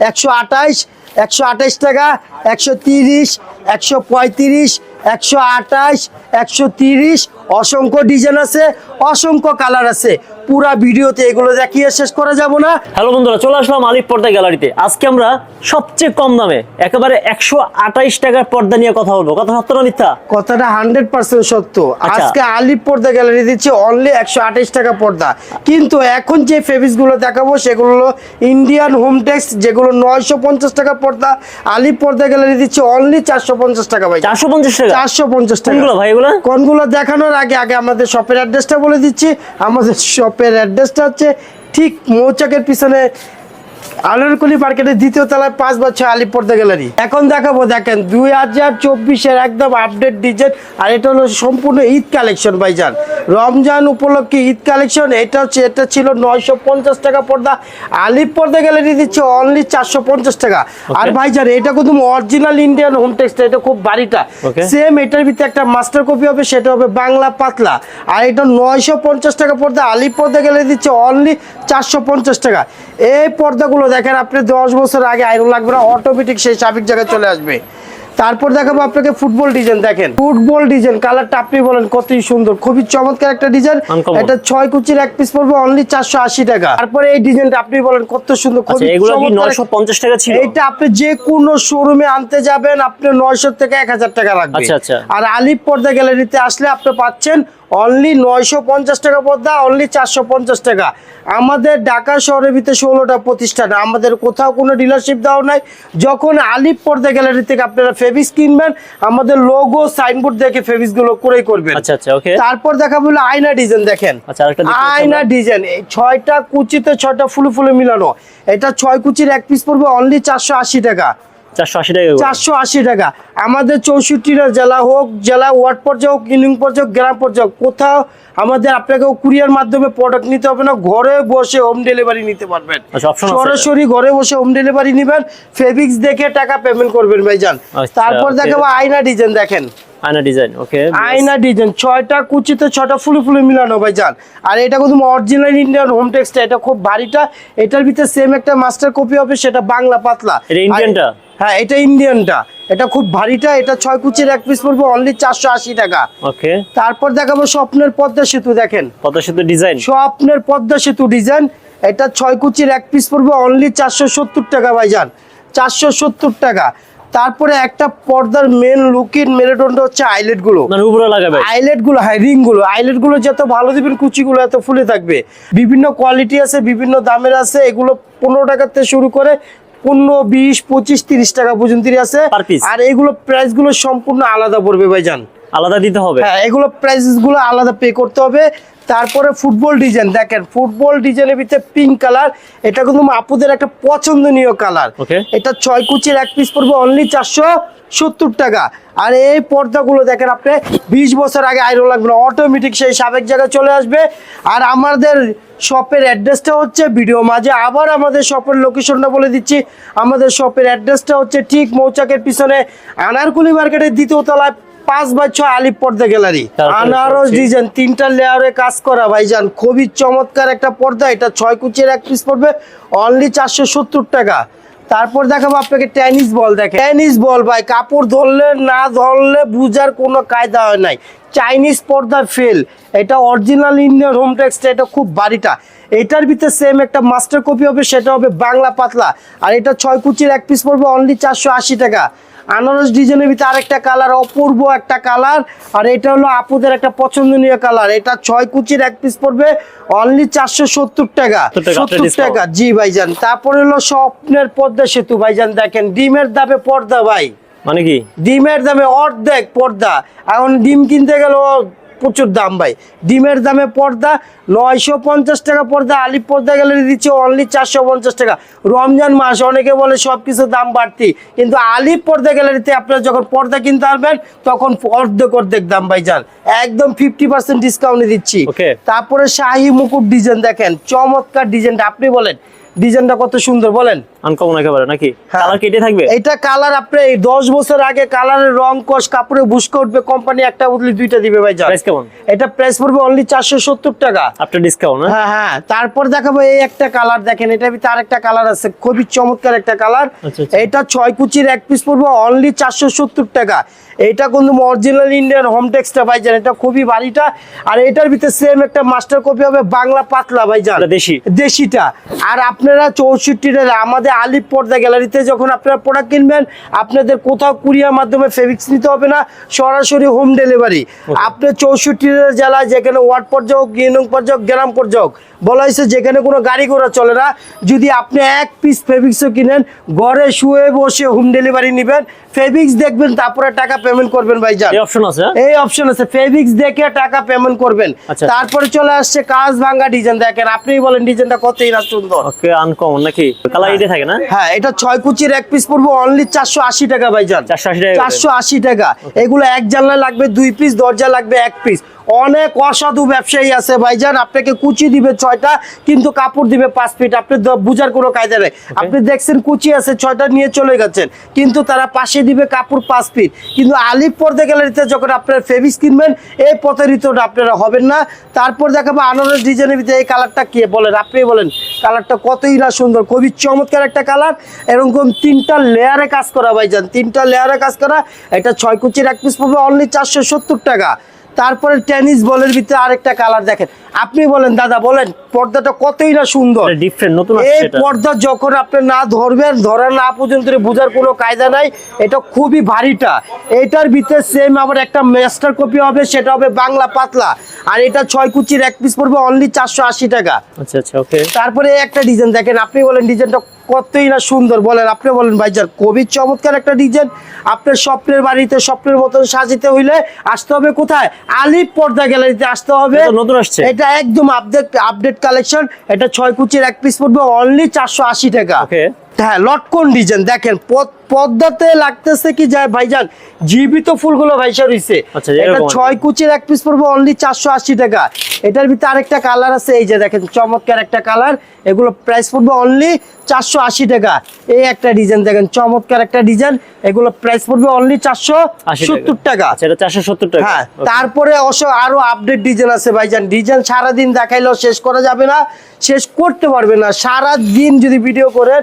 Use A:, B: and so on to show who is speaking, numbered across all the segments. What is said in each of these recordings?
A: একশো আঠাইশ একশো আঠাইশ টাকা, একশো তিরিশ, একশো পঁয়ত্রিশ, একশো আঠাইশ একশো তিরিশ। অসংখ্য ডিজাইন আছে, অসংখ্য কালার আছে। পুরা ভিডিওতে এগুলো দেখিয়ে শেষ করা যাব না।
B: হ্যালো বন্ধুরা চলে আসলাম আলিপ পর্দা গ্যালারিতে। আজকে আমরা সবচেয়ে কম দামে একেবারে একশো আঠাইশ টাকার পর্দা নিয়ে কথা বলব। কথা সত্য না মিথ্যা?
A: কথাটা হান্ড্রেড পার্সেন্ট সত্য।
B: আচ্ছা।
A: আজকে আলিপ পর্দা গ্যালারি দিচ্ছে অনলি একশো আঠাইশ টাকা পর্দা। কিন্তু এখন যে ফেব্রিক্সগুলো দেখাবো সেগুলো হলো ইন্ডিয়ান হোম টেক্স যেগুলো নয়শো পঞ্চাশ টাকা পর্দা। আলিপ পর্দা গ্যালারি দিচ্ছে অনলি চারশো পঞ্চাশ টাকা ভাই।
B: চারশো পঞ্চাশ টাকা?
A: চারশো পঞ্চাশ টাকা।
B: ভাই এগুলো?
A: কোনগুলো দেখানোর আগে আগে আমাদের শপের অ্যাড্রেসটা বলে দিচ্ছি। আমাদের শপের অ্যাড্রেসটা হচ্ছে ঠিক মৌচাকের পিছনে আলোরকলি মার্কেটের দ্বিতীয় তলায় পাঁচ বছর আলিপর্দা গ্যালারি। এখন দেখাবো দেখেন দুই হাজার চব্বিশের একদম আপডেট ডিজাইন আর এটা হলো সম্পূর্ণ ঈদ কালেকশন ভাইজান। রমজান উপলক্ষে ঈদ কালেকশন এটা হচ্ছে এটা ছিল নয়শো পঞ্চাশ টাকা পর্দা। আলিপ পর্দা গ্যালারি দিচ্ছে অনলি চারশো পঞ্চাশ টাকা। আর ভাইজান এটা কিন্তু অরিজিনাল ইন্ডিয়ান হোম টেক্সট এটা খুব বাড়িটা। সেম এটার ভিতরে একটা মাস্টার কপি হবে সেটা হবে বাংলা পাতলা। আর এটা নয়শো পঞ্চাশ টাকা পর্দা আলি পর্দা গেলে দিচ্ছে অনলি চারশো পঞ্চাশ টাকা। এই পর্দাগুলো দেখেন আপনি দশ বছর আগে আয়রন লাগবে না অটোমেটিক সেই স্বাভাবিক জায়গায় চলে আসবে। তারপর দেখাবো আপনাকে ফুটবল ডিজাইন দেখেন। ফুটবল ডিজাইন কালারটা আপনি বলেন কতই সুন্দর খুবই চমৎকার একটা ডিজাইন। এটা ছয় কুচির এক পিস পড়বে অনলি চারশো আশি টাকা। তারপরে এই ডিজাইনটা আপনি বলেন কত সুন্দর
B: আচ্ছা
A: খুবই
B: পঞ্চাশ টাকা ছিল?
A: এইটা আপনি যে কোনো শোরুমে আনতে যাবেন আপনি নয়শো থেকে এক হাজার টাকা লাগবে
B: আচ্ছা, আচ্ছা।
A: আর আলিপ পর্দা গ্যালারিতে আসলে আপনি পাচ্ছেন অনলি নয়শো পঞ্চাশ টাকা পর্দা অনলি চারশো পঞ্চাশ টাকা। আমাদের ঢাকা শহরের ভিতরে ষোলোটা প্রতিষ্ঠান আমাদের কোথাও কোনো ডিলারশিপ দেওয়া নাই। যখন আলিপ পর্দা গ্যালারি থেকে আপনারা ফেবিস কিনবেন আমাদের লোগো সাইনবোর্ড দেখে ফেবিসগুলো ক্রয় করবেন।
B: আচ্ছা আচ্ছা ওকে
A: তারপর দেখা বলে আয়না ডিজাইন দেখেন।
B: আচ্ছা,
A: আয়না ডিজাইন এই ছয়টা কুচিতে ছয়টা ফুলে ফুলে মিলানো। এটা ছয় কুচির এক পিস পড়বে অনলি চারশো আশি টাকা।
B: চারশো আশি টাকা
A: টাকা। আমাদের চৌষট্টিটা জেলা হোক জেলা ওয়ার্ড পর্যায়ে হোক ইউনিয়ন পর্যায়ে গ্রাম পর্যায়ে কোথাও আমাদের আপনাকে কুরিয়ার মাধ্যমে প্রোডাক্ট নিতে হবে না ঘরে বসে হোম ডেলিভারি নিতে পারবেন।
B: আচ্ছা,
A: সরাসরি ঘরে বসে হোম ডেলিভারি নেবেন ফেব্রিক্স দেখে টাকা পেমেন্ট করবেন ভাইজান।
B: আচ্ছা,
A: তারপর. দেখাবো আয়না ডিজাইন দেখেন।
B: আয়না ডিজাইন ওকে
A: আয়না ডিজাইন ছয়টা কুচিতে ছয়টা ফুলে ফুলে মিলানো ভাই যান আর এটা কিন্তু অরিজিনাল ইন্ডিয়ান হোম টেক্সটা এটা খুব ভারীটা এটার ভিতরে সেম একটা মাস্টার কপি হবে সেটা বাংলা পাতলা।
B: এটা ইন্ডিয়ানটা?
A: হ্যাঁ এটা ইন্ডিয়ানটা এটা খুব ভারীটা এটা ছয় কুচির এক পিস পড়বে অনলি চারশো আশি টাকা।
B: ওকে
A: তারপর দেখাবো স্বপ্নের পদ্মা সেতু দেখেন।
B: পদ্মা সেতু ডিজাইন
A: স্বপ্নের পদ্মা সেতু ডিজাইন এটা ছয় কুচির এক পিস পড়বে অনলি চারশো সত্তর টাকা ভাইজান। চারশো সত্তর টাকা। তারপরে একটা পর্দার মেন লুকিং মেরুদণ্ড হচ্ছে আইলেটগুলো।
B: মানে উপরে লাগাবে?
A: আইলেটগুলো হ্যাঁ রিংগুলো। আইলেটগুলো যত ভালো দিবেন কুচি গুলো এত ফুলে থাকবে। বিভিন্ন কোয়ালিটি আছে বিভিন্ন দামের আছে এগুলো পনেরো থেকে শুরু করে পনেরো বিশ পঁচিশ তিরিশ টাকা পর্যন্ত আছে। আর এগুলো প্রাইসগুলো সম্পূর্ণ আলাদা পড়বে ভাইজান।
B: আলাদা দিতে হবে?
A: হ্যাঁ এগুলো প্রাইসেসগুলো আলাদা পে করতে হবে। তারপরে ফুটবল ডিজাইন দেখেন ফুটবল ডিজাইনের ভিতরে পিঙ্ক কালার এটা কিন্তু আপুদের একটা পছন্দনীয় কালার এটা ছয় কুচির এক পিস পড়বে অনলি চারশো সত্তর টাকা। আর এই পর্দাগুলো দেখেন আপনি বিশ বছর আগে আয়রন লাগবে না অটোমেটিক সেই সাবেক জায়গায় চলে আসবে। আর আমাদের শপের অ্যাড্রেসটা হচ্ছে ভিডিও মাঝে। আবার আমাদের শপের লোকেশনটা বলে দিচ্ছি। আমাদের শপের অ্যাড্রেসটা হচ্ছে ঠিক মৌচাকের পিছনে আনারকুলি মার্কেটের দ্বিতীয় তলায় পাঁচ বাই ছয় আলিপ পর্দা গ্যালারি আনারস ডিজাইন তিনটা লেয়ারে কাজ করা ভাইজান। খুবই চমৎকার একটা পর্দা। এটা ছয় কুচির এক পিস পড়বে। অনলি চারশো সত্তর টাকা। তারপর দেখাবো আপনাকে টেনিস বল দেখেন। টেনিস বল ভাই কাপড় ধরলে না ধরলে বুঝার কোনো কায়দা হয় নাই। চাইনিজ পর্দা ফেল এটা অরিজিনাল ইন্ডিয়ান হোম টেক্সট এটা খুব বাড়িটা। এটার ভিতরে সেম একটা মাস্টার কপি হবে সেটা হবে বাংলা পাতলা। আর এটা ছয় কুচির এক পিস পড়বে অনলি চারশো আশি টাকা। আনারস ডিজাইনের ভিতরে আরেকটা কালার অপূর্ব একটা কালার আর এটা হলো আপুদের একটা পছন্দনীয় কালার এটা ছয় কুচির এক পিস পড়বে অনলি চারশো সত্তর টাকা।
B: 70
A: সত্তর টাকা। জি ভাইজান। তারপরে হলো স্বপ্নের পর্দা সেতু। ভাইজান দেখেন ডিমের দামে পর্দা ভাই।
B: মানে কি?
A: ডিমের দামে অর্ধেক পর্দা। এখন ডিম কিনতে গেল প্রচুর দাম ভাই। ডিমের দামে পর্দা নয়শো পঞ্চাশ টাকা পর্দা আলিপ পর্দা গেলে দিচ্ছে অনলি চারশো পঞ্চাশ টাকা। রমজান মাস অনেকে বলে সব কিছু দাম বাড়তি। কিন্তু আলিপ পর্দা গ্যালারিতে আপনারা যখন পর্দা কিনতে আসবেন তখন অর্ধেক অর্ধেক দাম ভাই যান। একদম ফিফটি পার্সেন্ট ডিসকাউন্টে দিচ্ছি. তারপরে শাহি মুকুট ডিজাইন দেখেন চমৎকার ডিজাইনটা আপনি বলেন। ডিজাইনটা কত সুন্দর বলেন।
B: আনকমন একেবারে নাকি?
A: হ্যাঁ।
B: কালার কেটে থাকবে?
A: এটা কালার আপনি এই দশ বছর আগে কালারের রং কস কাপড়ে বুসকা উঠবে কোম্পানি একটা দুইটা দিবে ভাই
B: প্রাইস কেমন?
A: এটা প্রাইস পড়বে অনলি চারশো সত্তর টাকা।
B: আফটার ডিসকাউন্ট
A: হ্যাঁ হ্যাঁ। তারপর দেখাবো এই একটা কালার দেখেন এটা ভিতরে আরেকটা কালার আছে খুবই চমৎকার একটা কালার
B: আচ্ছা, আচ্ছা।
A: এটা ছয় কুচির এক পিস পড়বে অনলি চারশো সত্তর টাকা। এটা কিন্তু অরিজিনাল ইন্ডিয়ান হোম টেক্সটা ভাইজান এটা খুবই ভারীটা আর এটার ভিতরে সেম একটা মাস্টার কপি হবে বাংলা পাতলা ভাইজান
B: এটা দেশি?
A: দেশিটা। আর আপনারা চৌষট্টি আমাদের আলিপ পর্দা গ্যালারিতে যখন আপনারা প্রোডাক্ট কিনবেন আপনাদের কোথাও কুরিয়ার মাধ্যমে ফেব্রিক্স নিতে হবে না সরাসরি হোম ডেলিভারি আপনার চৌষট্টি জেলায় যেখানে ওয়ার্ড পর্যায়ে গিনং পর্যায়ে গ্রাম পর্যায়ে বলা হয়েছে যেখানে কোনো গাড়ি ঘোড়া চলে না যদি আপনি এক পিস ফেব্রিক্সও কিনেন ঘরে শুয়ে বসে হোম ডেলিভারি নেবেন ফেব্রিক্স দেখবেন তারপরে টাকা পেমেন্ট করবেন ভাইজান।
B: এই অপশন আছে হ্যাঁ?
A: এই অপশন আছে ফেব্রিক্স দেখে টাকা পেমেন্ট করবেন।
B: আচ্ছা।
A: তারপরে চলে আসছে কাজ ভাঙ্গা ডিজাইন দেখেন আপনিই বলেন ডিজাইনটা কতই না সুন্দর।
B: ওকে আনকমন নাকি? কালার এটাই থাকে না?
A: হ্যাঁ এটা ছয় কুচির এক পিস পড়ব অনলি চারশো আশি টাকা ভাইজান।
B: 480 টাকা
A: চারশো আশি টাকা। এগুলো এক জানলা লাগবে দুই পিস দরজা লাগবে এক পিস অনেক অসাধু ব্যবসায়ী আছে ভাইজান। আপনাকে কুচি দিবে ছয়টা কিন্তু কাপড় দিবে পাঁচ ফিট। আপনি বুঝার কোনো কায়দা নেই। আপনি দেখছেন কুচি আছে ছয়টা নিয়ে চলে গেছেন। কিন্তু তারা পাশে দিবে কাপড় পাঁচ ফিট। কিন্তু আলিপ পর্দা গ্যালারিতে যখন আপনার ফেব্রিক্স কিনবেন এই প্রতারিতটা আপনারা হবেন না। তারপর দেখাবো আনারস ডিজাইনের ভিতরে এই কালারটা কে বলেন? আপনি বলেন কালারটা কতই না সুন্দর। খুবই চমৎকার একটা কালার। এরকম তিনটা লেয়ারে কাজ করা ভাইজান। তিনটা লেয়ারে কাজ করা। এটা ছয় কুচির এক পিস পড়বে অনলি চারশো সত্তর টাকা। তারপরে টেনিস বলের ভিতরে আরেকটা কালার দেখেন। আপনি বলেন দাদা বলেন পর্দাটা কতই না সুন্দর
B: ডিফারেন্ট নতুন
A: এই পর্দা যখন আপনি না ধরবেন ধরা না পর্যন্ত বোঝার কোনো কায়দা নাই। এটা খুবই ভারীটা। এটার ভিতরে সেম আবার একটা মাস্টার কপি হবে সেটা হবে বাংলা পাতলা। আর এটা ছয় কুচির এক পিস পড়বে অনলি চারশো আশি টাকা।
B: আচ্ছা আচ্ছা ওকে
A: তারপরে একটা ডিজাইন দেখেন আপনি বলেন ডিজাইনটা কতই না সুন্দর বলেন আপনি বলেন ভাইজান খুবই চমৎকার একটা ডিজাইন আপনার স্বপ্নের বাড়িতে স্বপ্নের মতন সাজিতে হইলে আসতে হবে কোথায়? আলিপ পর্দা গ্যালারিতে আসতে হবে।
B: নতুন আসছে।
A: এটা একদম আপডেট আপডেট কালেকশন এটা ছয় কুচির এক পিস পড়বে অনলি চারশো আশি টাকা। হ্যাঁ লটকন ডিজাইন দেখেন পদ্মাতে লাগতেছে কি যায় ভাইজান? জীবিত ফুলগুলো ভাইসা রইছে।
B: আচ্ছা,
A: এটা ছয় কুচির এক পিস পড়বে অনলি চারশো আশি টাকা। এটার ভিতরে আরেকটা কালার আছে এই যে দেখেন চমৎকার একটা কালার এগুলো প্রাইস পড়বে অনলি চারশো আশি টাকা। এই একটা ডিজাইন দেখেন চমৎকার একটা ডিজাইন এগুলো প্রাইস পড়বে অনলি চারশো সত্তর টাকা।
B: আচ্ছা চারশো সত্তর টাকা।
A: হ্যাঁ তারপরে অবশ্য আরও আপডেট ডিজাইন আছে ভাইজান। ডিজাইন সারাদিন দেখাইলেও শেষ করা যাবে না শেষ করতে পারবে না। সারা দিন যদি ভিডিও করেন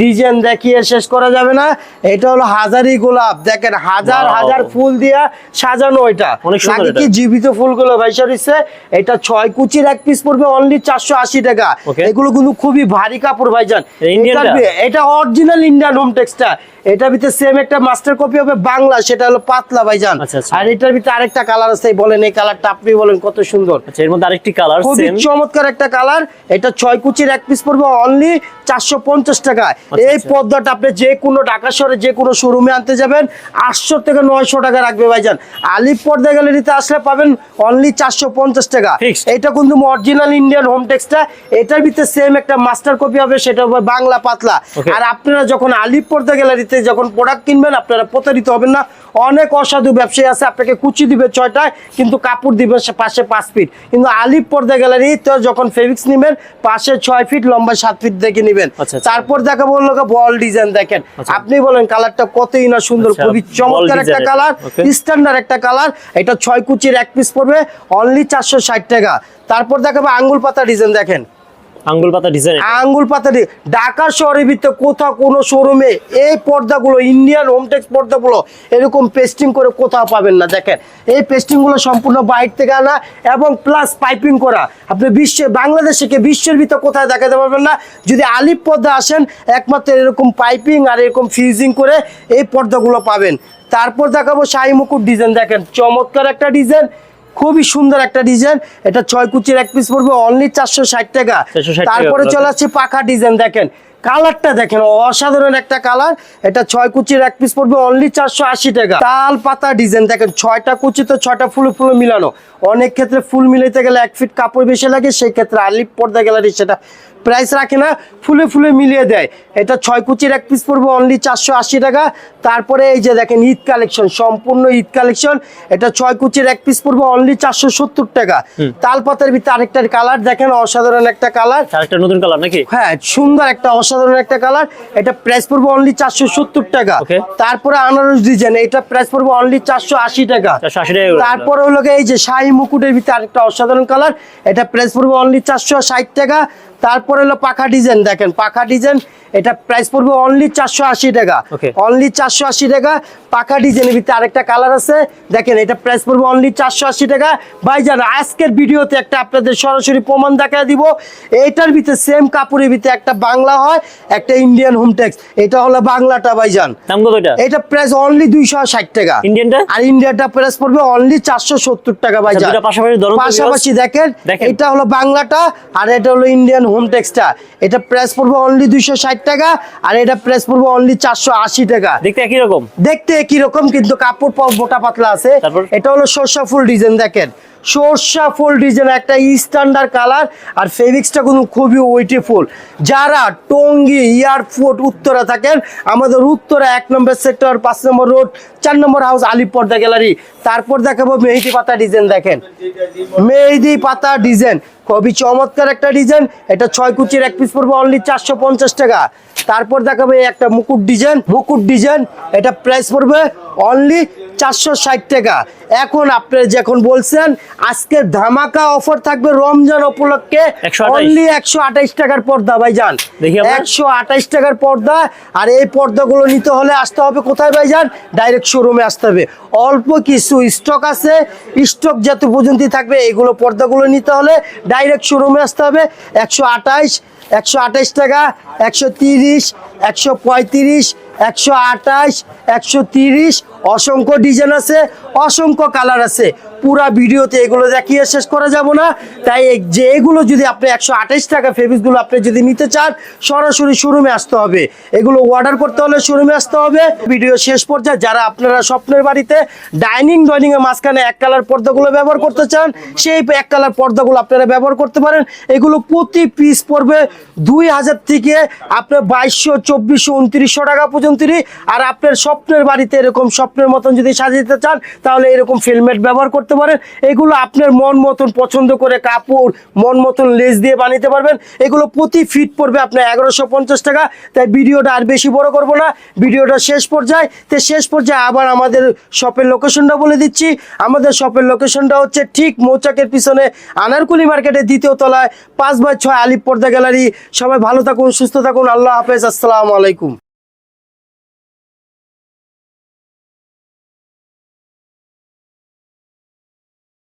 A: ডিজাইন দেখিয়ে শেষ করা যাবে না। এটা হলো হাজারি গোলাপ। দেখেন হাজার হাজার ফুল দিয়া সাজানো এটা। নাকি কি জীবিত ফুলগুলো ভাইসা দিচ্ছে এটা ছয় কুচির এক পিস পড়বে অনলি চারশো আশি টাকা। এগুলো কিন্তু খুবই ভারী কাপড় ভাইজান।
B: এটা
A: এটার অরিজিনাল ইন্ডিয়ান হোম টেক্সটা এটা ভিতরে সেম একটা মাস্টার কপি হবে বাংলা সেটা হলো পাতলা ভাইজান।
B: আচ্ছা, আচ্ছা।
A: আর এটার ভিতরে আরেকটা কালার আছে বলেন এই কালারটা আপনি বলেন কত সুন্দর।
B: আচ্ছা এর মধ্যে আরেকটি কালার
A: খুবই চমৎকার একটা কালার এটা ছয় কুচির এক পিস পড়বে অনলি চারশো পঞ্চাশ টাকা এই। পদ্মাটা আপনি যে কোনো ঢাকা শহরে যে কোনো শোরুমে আনতে যাবেন। আটশো থেকে নয়শো টাকা রাখবে ভাইজান। আলিপ পর্দা গ্যালারিতে আসলে পাবেন অনলি চারশো পঞ্চাশ টাকা। এটা কিন্তু অরিজিনাল ইন্ডিয়ান হোম টেক্সটা এটার ভিতরে সেম একটা মাস্টার কপি হবে সেটা হবে বাংলা পাতলা। আর আপনারা যখন আলিপ পর্দা গ্যালারিতে যখন প্রোডাক্ট কিনবেন আপনারা প্রতারিত হবেন না। অনেক অসাধু ব্যবসায়ী আছে আপনাকে কুচি দিবে ছয়টায় কিন্তু কাপড় দিবে পাশে পাঁচ ফিট কিন্তু আলিপ পর্দা গ্যালারি তো যখন ফেব্রিক্স নেবেন পাশে ছয় ফিট লম্বা সাত ফিট দেখে নেবেন।
B: আচ্ছা, আচ্ছা।
A: তারপর দেখা বলল বল ডিজাইন দেখেন।
B: আচ্ছা।
A: আপনি বলেন কালারটা কতই না সুন্দর
B: আচ্ছা,
A: খুবই চমৎকার একটা কালার. স্ট্যান্ডার্ড একটা কালার। এটা ছয় কুচির এক পিস পড়বে অনলি চারশো ষাট টাকা। তারপর দেখাবো আঙ্গুল পাতা ডিজাইন দেখেন।
B: আঙ্গুল পাতা ডিজাইন
A: আঙ্গুল পাতা ঢাকা শহরের ভিতরে কোথাও কোনো শোরুমে এই পর্দাগুলো ইন্ডিয়ান হোমটেক্স পর্দাগুলো, এরকম পেস্টিং করে কোথাও পাবেন না। দেখেন, এই পেস্টিংগুলো সম্পূর্ণ বাইর থেকে আনা এবং প্লাস পাইপিং করা। আপনি বিশ্বে, বাংলাদেশে কে বিশ্বের ভিতরে কোথায় দেখাতে পারবেন না। যদি আলিপ পর্দা আসেন, একমাত্র এরকম পাইপিং আর এরকম ফিউজিং করে এই পর্দাগুলো পাবেন। তারপর দেখাবো শাহী মুকুট ডিজাইন দেখেন, চমৎকার একটা ডিজাইন খুবই সুন্দর একটা ডিজাইন। এটা ছয় কুচির এক পিস পড়বে অনলি চারশো ষাট টাকা। তারপরে চলে আসছে পাখা ডিজাইন দেখেন। কালারটা দেখেন অসাধারণ একটা কালার। এটা ছয় কুচির এক পিস পড়বে অনলি চারশো আশি টাকা। তাল পাতা ডিজাইন দেখেন ছয়টা কুচি তো ছয়টা ফুলে ফুল মিলানো। অনেক ক্ষেত্রে ফুল মিলাইতে গেলে এক ফিট কাপড় বেশি লাগে সেই ক্ষেত্রে আলিপ পর্দা গ্যালারি সেটা প্রাইস রাখে না ফুলে ফুলে মিলিয়ে দেয়। এটা ছয় কুচির এক পিস পড়বে অনলি চারশো আশি টাকা। তারপরে এই যে দেখেন ঈদ কালেকশন সম্পূর্ণ ঈদ কালেকশন এটা ছয় কুচির এক পিস পড়বে অনলি চারশো সত্তর টাকা। তাল পাতার ভিতরে আরেকটা কালার দেখেন অসাধারণ একটা কালার
B: আরেকটা নতুন কালার নাকি?
A: হ্যাঁ সুন্দর একটা অসাধারণ একটা কালার এটা প্রাইস পড়বে অনলি চারশো সত্তর টাকা। তারপরে আনারস ডিজাইন এটা প্রাইস পড়বে অনলি চারশো আশি টাকা। তারপরে হলো এই যে শাহী মুকুটের ভিতরে আরেকটা অসাধারণ কালার এটা প্রাইস পড়বে অনলি চারশো ষাট টাকা। তারপরে হলো পাখা ডিজাইন দেখেন পাখা ডিজাইন এটা প্রাইস পড়বে অনলি চারশো আশি টাকা. অনলি চারশো আশি টাকা পাকা ডিজাইনের ভিতরে আরেকটা কালার আছে। দেখেন এটা প্রাইস পড়বে অনলি চারশো আশি টাকা। ভাইজান আজকের ভিডিওতে একটা আপনাদের সরাসরি প্রমাণ দেখা দিব। এইটার ভিতরে সেম কাপড়ের ভিতরে একটা বাংলা হয় একটা ইন্ডিয়ান হোমটেক্স এটা হলো বাংলাটা ভাইজান।
B: এটা?
A: প্রাইস অনলি দুইশো ষাট টাকা।
B: ইন্ডিয়ানটা
A: আর ইন্ডিয়াটা প্রাইস পড়বে অনলি চারশো সত্তর টাকা
B: আচ্ছা, দুইটা পাশাপাশি
A: দেখেন। এটা হলো বাংলাটা আর এটা হলো ইন্ডিয়ান হোম টেক্সটা এটা প্রেস পড়বে অনলি দুইশো ষাট টাকা আর এটা প্রেস পড়বে অনলি চারশো আশি টাকা।
B: দেখতে একই রকম?
A: দেখতে একই রকম কিন্তু কাপড় পর মোটা পাতলা আছে। এটা হলো সর্ষা ফুল ডিজাইন দেখেন। সর্ষা ফুল ডিজাইন, একটা স্ট্যান্ডার্ড কালার আর ফেব্রিক্সটা কিন্তু খুবই ওয়েটিফুল যারা টঙ্গি এয়ারপোর্ট উত্তরা থাকেন, আমাদের উত্তরা এক নম্বর সেক্টর পাঁচ নম্বর রোড চার নম্বর হাউস আলিপর্দা গ্যালারি তারপর দেখাবো মেহেদি পাতা ডিজাইন দেখেন। মেহেদি পাতা ডিজাইন খুবই চমৎকার একটা ডিজাইন এটা ছয় কুচির এক পিস পড়বে অনলি চারশো পঞ্চাশ টাকা। তারপর দেখাবো একটা মুকুট ডিজাইন মুকুট ডিজাইন এটা প্রাইস পড়বে অনলি চারশো ষাট টাকা। এখন আপনি যখন বলছেন আজকে ধামাকা অফার থাকবে রমজান উপলক্ষে অনলি একশো আঠাইশ টাকার পর্দা
B: ভাই যান।
A: একশো আঠাইশ টাকার পর্দা আর এই পর্দাগুলো নিতে হলে আসতে হবে কোথায় ভাই যান ডাইরেক্ট শোরুমে আসতে হবে। অল্প কিছু স্টক আছে স্টক যত পর্যন্ত থাকবে এগুলো পর্দাগুলো নিতে হলে ডাইরেক্ট শোরুমে আসতে হবে। একশো আঠাইশ একশো আঠাইশ টাকা একশো তিরিশ একশো পঁয়ত্রিশ একশো আঠাশ একশো তিরিশ অসংখ্য ডিজাইন আছে অসংখ্য কালার আছে। পুরা ভিডিওতে এগুলো দেখিয়ে শেষ করা যাব না। তাই যে এগুলো যদি আপনি একশো টাকা ফেব্রিকগুলো আপনি যদি নিতে চান, সরাসরি শোরুমে আসতে হবে। এগুলো অর্ডার করতে হলে শোরুমে আসতে হবে। ভিডিও শেষ পর্যায়ে যারা আপনারা স্বপ্নের বাড়িতে ডাইনিং ডাইনিং এর মাঝখানে এক কালার পর্দাগুলো ব্যবহার করতে চান, সেই এক কালার পর্দাগুলো আপনারা ব্যবহার করতে পারেন। এগুলো প্রতি পিস পড়বে দুই হাজার থেকে আপনার বাইশশো, চব্বিশশো, উনত্রিশশো টাকা পর্যন্ত আর আপনার স্বপ্নের বাড়িতে এরকম স্বপ্নের মতন যদি সাজাতে চান, তাহলে এরকম ফিলমেট ব্যবহার করতে পারেন। এগুলো আপনার মন মতন পছন্দ করে কাপড়, মন মতন লেস দিয়ে বানাতে পারবেন। এগুলো প্রতি ফিট পড়বে আপনার এগারোশো পঞ্চাশ টাকা। তাই ভিডিওটা আর বেশি বড় করব না। ভিডিওটা শেষ পর্যায়ে। তো শেষ পর্যায়ে আবার আমাদের শপের লোকেশনটা বলে দিচ্ছি। আমাদের শপের লোকেশনটা হচ্ছে ঠিক মৌচাকের পিছনে আনারকুলি মার্কেটের দ্বিতীয় তলায় পাঁচ বাই ছয় আলিপ পর্দা গ্যালারি। সবাই ভালো থাকুন, সুস্থ থাকুন। আল্লাহ হাফেজ। আসসালামু আলাইকুম।